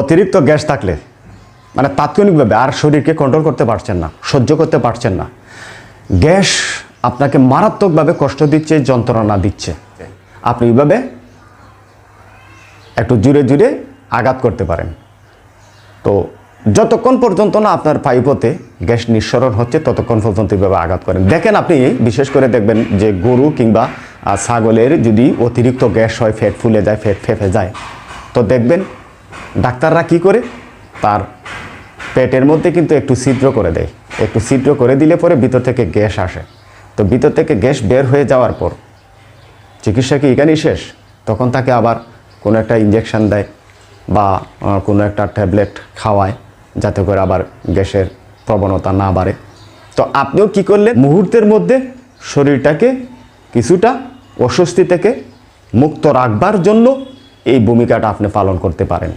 অতিরিক্ত গ্যাস থাকলে মানে তাৎক্ষণিকভাবে আর শরীরকে কন্ট্রোল করতে পারছেন না, সহ্য করতে পারছেন না। গ্যাস আপনাকে মারাত্মকভাবে কষ্ট দিচ্ছে, যন্ত্রণা দিচ্ছে। আপনি এইভাবে একটু জুড়ে জুড়ে আঘাত করতে পারেন। তো যতক্ষণ পর্যন্ত না আপনার পাইপতে গ্যাস নিঃসরণ হচ্ছে, ততক্ষণ পর্যন্ত এইভাবে আঘাত করেন। দেখেন আপনি, বিশেষ করে দেখবেন যে গরু কিংবা ছাগলের যদি অতিরিক্ত গ্যাস হয়, ফ্যাট ফুলে যায়, ফ্যাট ফেঁপে যায়, তো দেখবেন ডাক্তাররা কি করে? তার পেটের মধ্যে কিন্তু একটু ছিদ্র করে দেয়। একটু ছিদ্র করে দিলে পরে ভিতর থেকে গ্যাস আসে। তো ভিতর থেকে গ্যাস বের হয়ে যাওয়ার পর চিকিৎসা কি এখানেই শেষ? তখন তাকে আবার কোনো একটা ইঞ্জেকশন দেয় বা কোনো একটা ট্যাবলেট খাওয়ায় যাতে করে আবার গ্যাসের প্রবণতা না বাড়ে। তো আপনিও কি করলেন? মুহূর্তের মধ্যে শরীরটাকে কিছুটা অস্বস্তি থেকে মুক্ত রাখবার জন্য এই ভূমিকাটা আপনি পালন করতে পারেন।